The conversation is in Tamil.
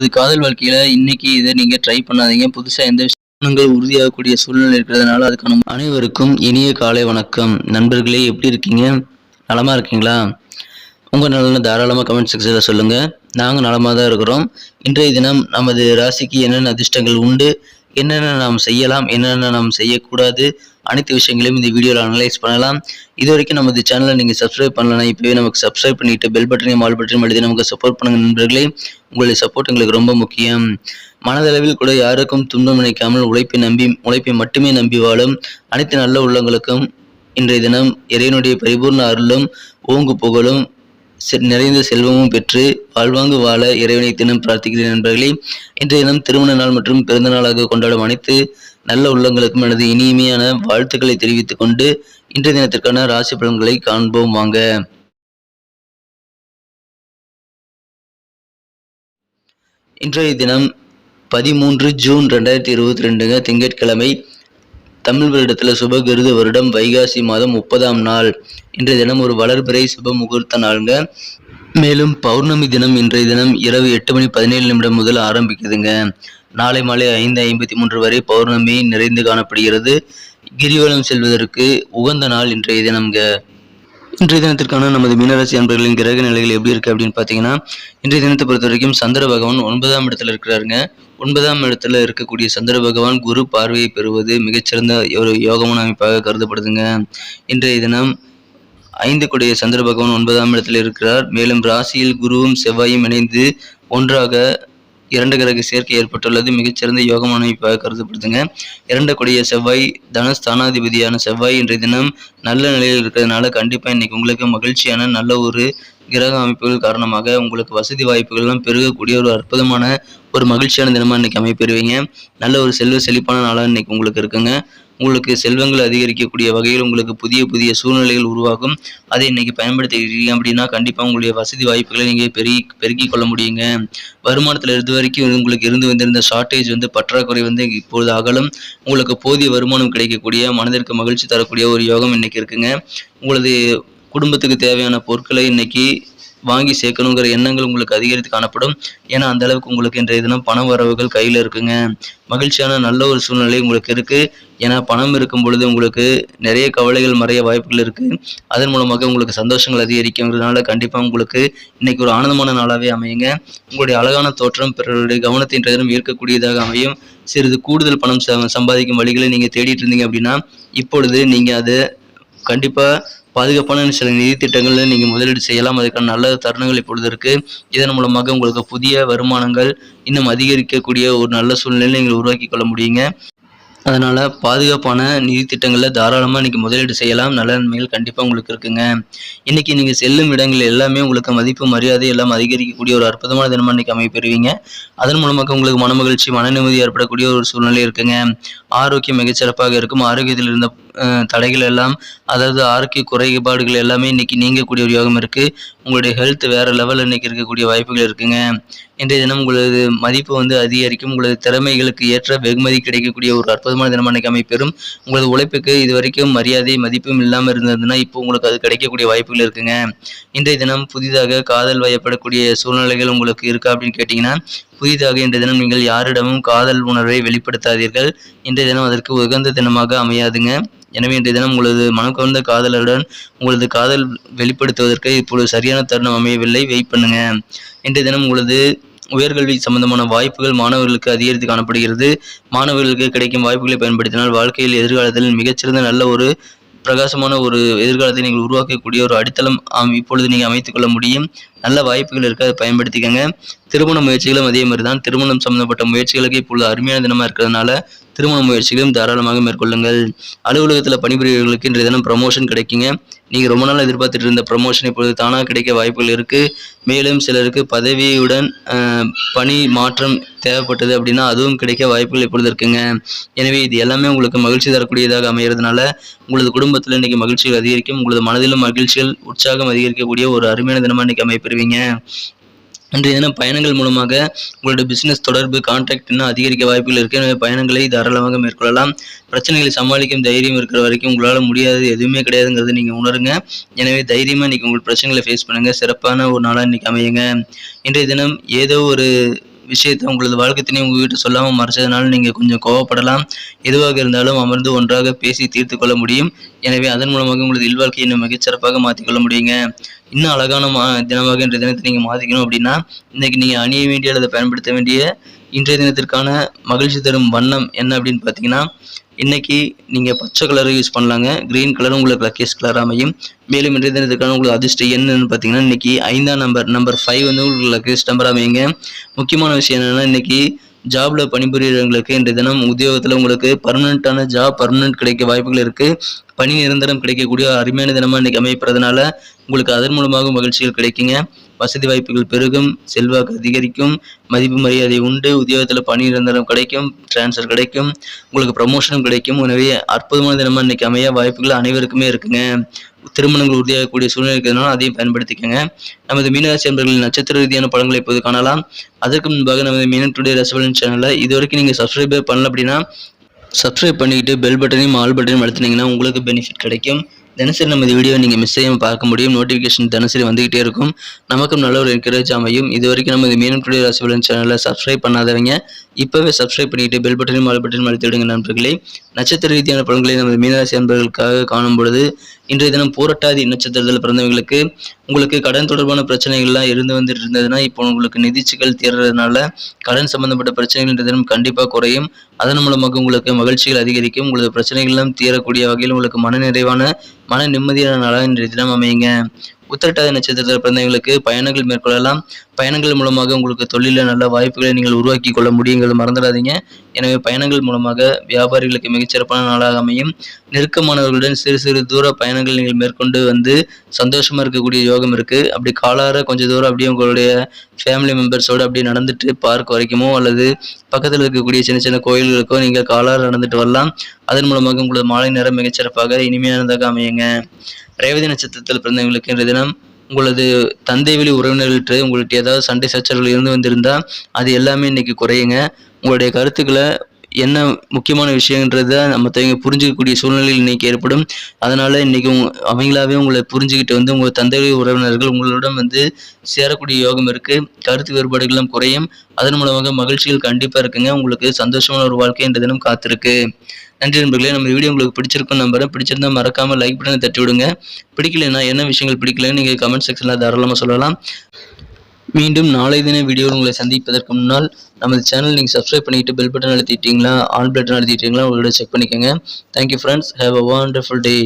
இது காதல் வாழ்க்கையில இன்னைக்கு இதை நீங்க ட்ரை பண்ணாதீங்க. புதுசா எந்த விஷயங்கள் உறுதியாகக்கூடிய சூழ்நிலை இருக்கிறதுனால அதுக்கான அனைவருக்கும் இனிய காலை வணக்கம். நண்பர்களே எப்படி இருக்கீங்க? நலமா இருக்கீங்களா? உங்க நலனை தாராளமாக கமெண்ட் செக்ஷனில் சொல்லுங்க. நாங்கள் நலமா தான் இருக்கிறோம். இன்றைய தினம் நமது ராசிக்கு என்னென்ன அதிர்ஷ்டங்கள் உண்டு? என்னென்ன நாம் செய்யலாம்? என்னென்ன நாம் செய்யக்கூடாது? அனைத்து விஷயங்களையும் இந்த வீடியோவில் அனலைஸ் பண்ணலாம். இது வரைக்கும் நமது சேனலை நீங்கள் சப்ஸ்கிரைப் பண்ணலனா இப்போவே நமக்கு சப்ஸ்கிரைப் பண்ணிட்டு பெல் பட்டனையும் ஆல் பட்டனையும் எழுதி நமக்கு சப்போர்ட் பண்ணுங்க நண்பர்களே. உங்களுடைய சப்போர்ட் எங்களுக்கு ரொம்ப முக்கியம். மனதளவில் கூட யாருக்கும் துன்பம் நினைக்காமல் உழைப்பை நம்பி உழைப்பை மட்டுமே நம்பி வாழும் அனைத்து நல்ல உள்ளங்களுக்கும் இன்றைய தினம் இறைவனுடைய பரிபூர்ண அருளும் ஓங்கு புகழும் செ- நிறைந்த செல்வமும் பெற்று வாழ்வாங்கு வாழ இறைவனை தினம் பிரார்த்திக்கிறேன் நண்பர்களே. இன்றைய தினம் திருமண நாள் மற்றும் பிறந்த நாளாக கொண்டாடும் அனைத்து நல்ல உள்ளங்களுக்கும் எனது இனிமையான வாழ்த்துக்களை தெரிவித்துக் கொண்டு இன்றைய தினத்திற்கான ராசி பலன்களை காண்போம் வாங்க. இன்றைய தினம் பதிமூன்று ஜூன் ரெண்டாயிரத்தி இருபத்தி ரெண்டுங்க திங்கட்கிழமை தமிழ் வருடத்தில் சுபகிருது வருடம் வைகாசி மாதம் முப்பதாம் நாள். இன்றைய தினம் ஒரு வளர்பிறை சுப முகூர்த்த நாளுங்க. மேலும் பௌர்ணமி தினம் இன்றைய தினம் இரவு எட்டு மணி பதினேழு நிமிடம் முதல் ஆரம்பிக்குதுங்க. நாளை மாலை ஐந்து ஐம்பத்தி மூன்று வரை பௌர்ணமி நிறைந்து காணப்படுகிறது. கிரிவலம் செல்வதற்கு உகந்த நாள் இன்றைய தினம்ங்க இன்றைய தினத்திற்கான நமது மீனராசி அன்பர்களின் கிரக நிலைகள் எப்படி இருக்கு அப்படின்னு பார்த்தீங்கன்னா இன்றைய தினத்தை பொறுத்த வரைக்கும் சந்திர பகவான் ஒன்பதாம் இடத்துல இருக்கிறாருங்க. ஒன்பதாம் இடத்துல இருக்கக்கூடிய சந்திர பகவான் குரு பார்வையை பெறுவது மிகச்சிறந்த ஒரு யோகமான அமைப்பாக கருதப்படுதுங்க. இன்றைய தினம் ஐந்து கொடிய சந்திர பகவான் ஒன்பதாம் இடத்தில் இருக்கிறார். மேலும் ராசியில் குருவும் செவ்வாயும் இணைந்து ஒன்றாக இரண்டு கிரக சேர்க்கை ஏற்பட்டுள்ளது. மிகச்சிறந்த யோகமான அமைப்பாக கருதப்படுதுங்க. இரண்டு கொடிய செவ்வாய் தனஸ்தானாதிபதியான செவ்வாய் இன்றைய தினம் நல்ல நிலையில் இருக்கிறதுனால கண்டிப்பா இன்னைக்கு உங்களுக்கு மகிழ்ச்சியான நல்ல ஒரு கிரக அமைப்புகள் காரணமாக உங்களுக்கு வசதி வாய்ப்புகள்லாம் பெருகக்கூடிய ஒரு அற்புதமான ஒரு மகிழ்ச்சியான தினமாக இன்னைக்கு அமைப்பெறுவீங்க. நல்ல ஒரு செல்வ செழிப்பான நாளாக இன்றைக்கி உங்களுக்கு இருக்குங்க. உங்களுக்கு செல்வங்கள் அதிகரிக்கக்கூடிய வகையில் உங்களுக்கு புதிய புதிய சூழ்நிலைகள் உருவாகும். அதை இன்றைக்கி பயன்படுத்திக்கிறீங்க அப்படின்னா கண்டிப்பாக உங்களுடைய வசதி வாய்ப்புகளை நீங்கள் பெருகி பெருக்கிக் கொள்ள முடியுங்க. வருமானத்தில் இருந்து வரைக்கும் உங்களுக்கு இருந்து வந்திருந்த ஷார்ட்டேஜ் வந்து பற்றாக்குறை வந்து இப்பொழுது அகலும். உங்களுக்கு போதிய வருமானம் கிடைக்கக்கூடிய மனதிற்கு மகிழ்ச்சி தரக்கூடிய ஒரு யோகம் இன்னைக்கு இருக்குங்க. உங்களது குடும்பத்துக்கு தேவையான பொருட்களை இன்னைக்கு வாங்கி சேர்க்கணுங்கிற எண்ணங்கள் உங்களுக்கு அதிகரித்து காணப்படும். ஏன்னா அந்த அளவுக்கு உங்களுக்கு இன்றைய தினம் பண வரவுகள் கையில் இருக்குங்க. மகிழ்ச்சியான நல்ல ஒரு சூழ்நிலை உங்களுக்கு இருக்கு. ஏன்னா பணம் இருக்கும் பொழுது உங்களுக்கு நிறைய கவலைகள் மறைய வாய்ப்புகள் இருக்கு. அதன் மூலமாக உங்களுக்கு சந்தோஷங்கள் அதிகரிக்கிறதுனால கண்டிப்பாக உங்களுக்கு இன்னைக்கு ஒரு ஆனந்தமான நாளாகவே அமையுங்க. உங்களுடைய அழகான தோற்றம் பிறருடைய கவனத்தை இன்றைய தினம் ஈர்க்கக்கூடியதாக அமையும். சிறிது கூடுதல் பணம் ச- சம்பாதிக்கும் வழிகளை நீங்கள் தேடிட்டு இருந்தீங்க அப்படின்னா இப்பொழுது நீங்கள் அதை கண்டிப்பாக பாதுகாப்பான சில நிதி திட்டங்களில் நீங்கள் முதலீடு செய்யலாம். அதுக்கான நல்ல தருணங்கள் இப்பொழுது இருக்குது இதன் மூலமாக உங்களுக்கு புதிய வருமானங்கள் இன்னும் அதிகரிக்கக்கூடிய ஒரு நல்ல சூழ்நிலையை நீங்கள் உருவாக்கி கொள்ள முடியுங்க. அதனால் பாதுகாப்பான நிதி திட்டங்களில் தாராளமாக இன்றைக்கி முதலீடு செய்யலாம். நல்ல நன்மைகள் கண்டிப்பாக உங்களுக்கு இருக்குங்க. இன்னைக்கு நீங்கள் செல்லும் இடங்கள் எல்லாமே உங்களுக்கு மதிப்பு மரியாதை எல்லாம் அதிகரிக்கக்கூடிய ஒரு அற்புதமான தினமாக இன்னைக்கு அமைப்பெறுவீங்க அதன் மூலமாக உங்களுக்கு மன மகிழ்ச்சி மன நிம்மதி ஏற்படக்கூடிய ஒரு சூழ்நிலை இருக்குங்க. ஆரோக்கியம் மிகச்சிறப்பாக இருக்கும். ஆரோக்கியத்தில் இருந்த தடைகள் எல்லாம் அதாவது ஆரோக்கிய குறைபாடுகள் எல்லாமே இன்றைக்கி நீங்கக்கூடிய ஒரு யோகம் இருக்குது உங்களுடைய ஹெல்த் வேறு லெவலில் இன்னைக்கு இருக்கக்கூடிய வாய்ப்புகள் இருக்குங்க. இன்றைய தினம் உங்களது மதிப்பு வந்து அதிகரிக்கும். உங்களது திறமைகளுக்கு ஏற்ற வெகுமதி கிடைக்கக்கூடிய ஒரு அற்புதமான தினம் அன்றைக்கு அமைப்பெறும் உங்களது உழைப்புக்கு இது வரைக்கும் மரியாதை மதிப்பும் இல்லாமல் இருந்ததுன்னா இப்போ உங்களுக்கு அது கிடைக்கக்கூடிய வாய்ப்புகள் இருக்குங்க. இன்றைய தினம் புதிதாக காதல் வயப்படக்கூடிய சூழ்நிலைகள் உங்களுக்கு இருக்கா அப்படின்னு கேட்டிங்கன்னா புதிதாக இன்றைய தினம் நீங்கள் யாரிடமும் காதல் உணர்வை வெளிப்படுத்தாதீர்கள். இன்றைய தினம் அதற்கு உகந்த தினமாக அமையாதுங்க. எனவே இன்றைய தினம் உங்களது மனம் கவர்ந்த காதலருடன் உங்களது காதல் வெளிப்படுத்துவதற்கு இப்பொழுது சரியான தருணம் அமையவில்லை. வெயிட் பண்ணுங்க. இன்றைய தினம் உங்களது உயர்கல்வி சம்பந்தமான வாய்ப்புகள் மாணவர்களுக்கு அதிகரித்து காணப்படுகிறது. மாணவர்களுக்கு கிடைக்கும் வாய்ப்புகளை பயன்படுத்தினால் வாழ்க்கையில் எதிர்காலத்தில் மிகச்சிறந்த நல்ல ஒரு பிரகாசமான ஒரு எதிர்காலத்தை நீங்கள் உருவாக்கக்கூடிய ஒரு அடித்தளம் இப்பொழுது நீங்கள் அமைத்துக்கொள்ள முடியும். நல்ல வாய்ப்புகள் இருக்கு அதை பயன்படுத்திக்கங்க. திருமண முயற்சிகளும் அதே மாதிரி தான். திருமணம் சம்பந்தப்பட்ட முயற்சிகளுக்கு இப்பொழுது அருமையான தினமாக இருக்கிறதுனால திருமண முயற்சிகளும் தாராளமாக மேற்கொள்ளுங்கள். அலுவலகத்தில் பணிபுரியவர்களுக்கு இன்றைய தினம் ப்ரமோஷன் கிடைக்குங்க. நீங்கள் ரொம்ப நாள் எதிர்பார்த்துட்டு இருந்த ப்ரமோஷன் இப்பொழுது தானாக கிடைக்க வாய்ப்புகள் இருக்குது மேலும் சிலருக்கு பதவியுடன் பணி மாற்றம் தேவைப்பட்டது அப்படின்னா அதுவும் கிடைக்க வாய்ப்புகள் இப்பொழுது இருக்குங்க. எனவே இது எல்லாமே உங்களுக்கு மகிழ்ச்சி தரக்கூடியதாக அமைகிறதுனால உங்களது குடும்பத்தில் இன்னைக்கு மகிழ்ச்சிகள் அதிகரிக்கும். உங்களது மனதிலும் மகிழ்ச்சிகள் உற்சாகம் அதிகரிக்கக்கூடிய ஒரு அருமையான தினமாக இன்னைக்கு அமைப்பெறுவீங்க இன்றைய தினம் பயணங்கள் மூலமாக உங்களோட பிசினஸ் தொடர்பு கான்டாக்ட் இன்னும் அதிகரிக்க வாய்ப்புகள் இருக்கு. எனவே பயணங்களை தாராளமாக மேற்கொள்ளலாம். பிரச்சனைகளை சமாளிக்கும் தைரியம் இருக்கிற வரைக்கும் உங்களால் முடியாது எதுவுமே கிடையாதுங்கிறது நீங்கள் உணருங்க. எனவே தைரியமாக இன்றைக்கி உங்கள் பிரச்சனைகளை ஃபேஸ் பண்ணுங்கள் சிறப்பான ஒரு நாளாக இன்றைக்கி அமையுங்க. இன்றைய தினம் ஏதோ ஒரு விஷயத்தை உங்களது வாழ்க்கை உங்ககிட்ட சொல்லாமல் மறைச்சதுனால நீங்கள் கொஞ்சம் கோவப்படலாம். எதுவாக இருந்தாலும் அமர்ந்து ஒன்றாக பேசி தீர்த்து கொள்ள முடியும். எனவே அதன் மூலமாக உங்களது இல்வாழ்க்கையை இன்னும் மிகச்சிறப்பாக மாற்றிக்கொள்ள முடியுங்க. இன்னும் அழகான மா தினமாக இன்றைய தினத்தை நீங்கள் மாற்றிக்கணும் அப்படின்னா இன்னைக்கு நீங்கள் அணிய வேண்டிய அல்லது பயன்படுத்த வேண்டிய இன்றைய தினத்திற்கான மகிழ்ச்சி தரும் வண்ணம் என்ன அப்படின்னு பார்த்தீங்கன்னா இன்னைக்கு நீங்கள் பச்சை கலரை யூஸ் பண்ணலாங்க. க்ரீன் கலர் உங்களுக்கு லக்கேஸ் கலர் அமையும். மேலும் இன்றைய தினத்திற்கான உங்களுக்கு அதிர்ஷ்டம் என்னன்னு பார்த்தீங்கன்னா இன்னைக்கு ஐந்தாம் நம்பர் நம்பர் ஃபைவ் வந்து உங்களுக்கு லக்கேஸ் நம்பர் அமையுங்க. முக்கியமான விஷயம் என்னன்னா இன்னைக்கு ஜாப்ல பணிபுரியறவங்களுக்கு இன்றைய தினம் உத்தியோகத்தில் உங்களுக்கு பர்மனெண்ட்டான ஜாப் பர்மனெண்ட் கிடைக்க வாய்ப்புகள் இருக்கு. பணி நிரந்தரம் கிடைக்கக்கூடிய அருமையான தினமாக இன்னைக்கு அமைப்பறதுனால உங்களுக்கு அதன் மூலமாக மகிழ்ச்சிகள் கிடைக்குங்க. வசதி வாய்ப்புகள் பெருகும் செல்வாக்கு அதிகரிக்கும் மதிப்பு மரியாதை உண்டு உத்தியோகத்தில் பணி நிரந்தரம் கிடைக்கும் டிரான்ஸ்ஃபர் கிடைக்கும் உங்களுக்கு ப்ரமோஷனும் கிடைக்கும். எனவே அற்புதமான தினமாக இன்றைக்கி அமைய வாய்ப்புகள் அனைவருக்குமே இருக்குங்க. திருமணங்கள் உறுதியாகக்கூடிய சூழ்நிலை இருக்கிறதுனால அதையும் பயன்படுத்திக்கங்க. நமது மீனராசி அன்பர்களின் நட்சத்திர ரீதியான படங்களை இப்போது காணலாம். அதற்கு முன்பாக நமது மீனன் டுடே ரசபலன் சேனலில் இது வரைக்கும் நீங்கள் சப்ஸ்கிரைபே பண்ணல அப்படின்னா சப்ஸ்கிரைப் பண்ணிக்கிட்டு பெல் பட்டனையும் ஆல் பட்டனையும் அழுத்தினீங்கன்னா உங்களுக்கு பெனிஃபிட் கிடைக்கும். தினசரி நமது வீடியோ நீங்கள் மிஸ் செய்யாமல் பார்க்க முடியும். நோட்டிஃபிகேஷன் தினசரி வந்துகிட்டே இருக்கும். நமக்கும் நல்ல ஒரு என்கரேஜ் அமையும். இது வரைக்கும் நமது மீனம் டுடே ராசிபலன் சேனலை சப்ஸ்கிரைப் பண்ணாதவங்க இப்போவே சப்ஸ்கிரைப் பண்ணிட்டு பெல் பட்டனையும் ஆல் பட்டனையும் அழுத்திவிடுங்க நண்பர்களே. நட்சத்திர ரீதியான பலன்களை நமது மீனராசி அன்பர்களுக்காக காணும் பொழுது இன்றைய தினம் போராட்டாதி நட்சத்திரத்தில் பிறந்தவங்களுக்கு உங்களுக்கு கடன் தொடர்பான பிரச்சனைகள்லாம் இருந்து வந்துட்டு இருந்ததுன்னா இப்போ உங்களுக்கு நிதிச்சுகள் தீர்றதுனால கடன் சம்பந்தப்பட்ட பிரச்சனைகள் இன்றைய தினம் கண்டிப்பாக குறையும். அதன் மூலமாக உங்களுக்கு மகிழ்ச்சிகள் அதிகரிக்கும். உங்களது பிரச்சனைகள்லாம் தீரக்கூடிய வகையில் உங்களுக்கு மன நிறைவான மன நிம்மதியான நாளாக இன்றைய தினம் அமையுங்க. உத்திரட்டாதி நட்சத்திரத்தில் பிறந்தவங்களுக்கு பயணங்கள் மேற்கொள்ளலாம். பயணங்கள் மூலமாக உங்களுக்கு தொழிலில் நல்ல வாய்ப்புகளை நீங்கள் உருவாக்கி கொள்ள முடியுங்கிறது மறந்துடாதீங்க. எனவே பயணங்கள் மூலமாக வியாபாரிகளுக்கு மிகச்சிறப்பான நாளாக அமையும். நெருக்கமானவர்களுடன் சிறு சிறு தூர பயணங்கள் நீங்கள் மேற்கொண்டு வந்து சந்தோஷமாக இருக்கக்கூடிய யோகம் இருக்குது அப்படி காலார கொஞ்சம் தூரம் அப்படியே உங்களுடைய ஃபேமிலி மெம்பர்ஸோடு அப்படியே நடந்துட்டு பார்க் வரைக்குமோ அல்லது பக்கத்தில் இருக்கக்கூடிய சின்ன சின்ன கோயில்களுக்கோ நீங்கள் காலார நடந்துட்டு வரலாம். அதன் மூலமாக உங்களது மாலை நேரம் மிகச்சிறப்பாக இனிமையானதாக அமையுங்க. ரேவதி நட்சத்திரத்தில் பிறந்தவங்களுக்கு இன்றைய தினம் உங்களது தந்தை வழி உறவினர்கள்ட்ட உங்கள்கிட்ட ஏதாவது சண்டை சச்சரவுகள் இருந்து வந்திருந்தா அது எல்லாமே இன்றைக்கி குறையுங்க. உங்களுடைய கருத்துக்களை என்ன முக்கியமான விஷயன்றத மற்றவங்க புரிஞ்சுக்கக்கூடிய சூழ்நிலையில் இன்றைக்கி ஏற்படும். அதனால் இன்னைக்கு உங் அவங்களாவே உங்களை புரிஞ்சுக்கிட்டு வந்து உங்கள் தந்தை வழி உறவினர்கள் உங்களுடன் வந்து சேரக்கூடிய யோகம் இருக்குது கருத்து வேறுபாடுகளும் குறையும். அதன் மூலமாக மகிழ்ச்சிகள் கண்டிப்பாக இருக்குங்க. உங்களுக்கு சந்தோஷமான ஒரு வாழ்க்கை இந்த தினம் காத்திருக்கு. நன்றி நண்பர்களே. நம்ம வீடியோ உங்களுக்கு பிடிச்சிருக்கும் நம்புறேன். பிடிச்சிருந்தா மறக்காம லைக் பட்டனை தட்டி விடுங்க. பிடிக்கலைன்னா என்ன விஷயங்கள் பிடிக்கலன்னு நீங்கள் கமெண்ட் செக்ஷனில் தாராளமாக சொல்லலாம். மீண்டும் நாளை தின வீடியோவில் உங்களை சந்திப்பதற்கு முன்னால் நமது சேனல் நீங்கள் சப்ஸ்கிரைப் பண்ணிட்டு பெல் பட்டன் அழுத்திட்டீங்களா? ஆல் பட்டன் அழுத்திட்டீங்களா? உங்களோட செக் பண்ணிக்கோங்க. Thank you friends have a wonderful day